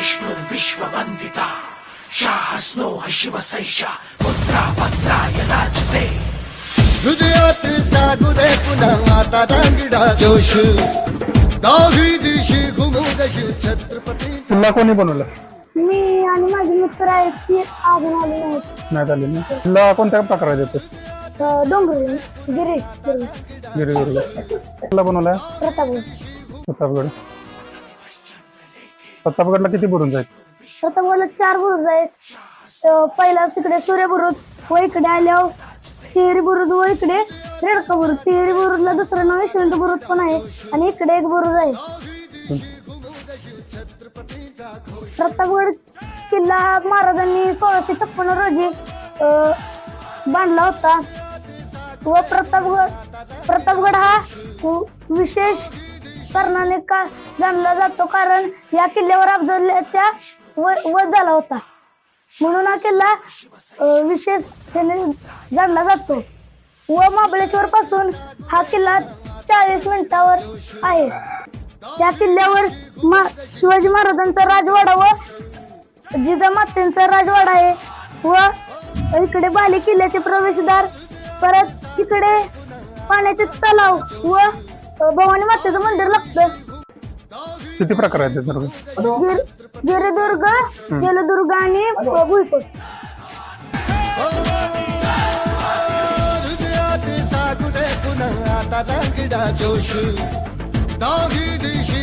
विष्णुर्विश्ववन्दिता शाहस्नो शिवसैषा पुत्रा भद्राय राजते हृदयात जागू दे पुन्हा आता रांगडा जोश। दहावी दिशी घुमू दशी छत्रपती। किल्ला कोणी बनवला? मी आणि माझे मित्र आहेत ती अजून आले नाहीत. नाही झाले ना? किल्ला कोणत्या प्रकारात येतो? अं, डोंगरी गिरी गिरी गिरिदुर्ग किल्ला बनवलाय प्रतापगड. प्रतापगड. प्रतापगडला किती बुरुज आहेत प्रतापगडला चार बुरुज आहेत अं, पहिला तिकडे सूर्य बुरुज व इकडे आल्यावर तिहेरी बुरुज व इकडे रेडका बुरुज. तिहेरी बुरुजला दुसरं नाव यशवंत बुरुज पण आहे आणि इकडे एक बुरुज आहे. प्रतापगड किल्ला हा महाराजांनी सोळाशे छप्पन्न रोजी अं, बांधला होता. व प्रतापगड प्रतापगड हा वि- विशेष कारणाने का जाणला जातो? कारण या किल्ल्यावर अफजलच्या व- वध झाला होता. म्हणून हा किल्ला विशेष जाणला जातो. व महाबळेश्वर पासून हा किल्ला चाळीस मिनिटावर आहे. त्या किल्ल्यावर मा शिवाजी महाराजांचा राजवाडा व जिजामातेंचा राजवाडा आहे. व इकडे बाले किल्ल्याचे प्रवेशद्वार परत इकडे पाण्याचे तलाव व भवानी मातेचं मंदिर लागतं. किती प्रकार आहेत सर्व गिर- गिरिदुर्ग जलदुर्ग आणि भुईकोट. हृदयात पुन्हा आता जोश दहावी दिशी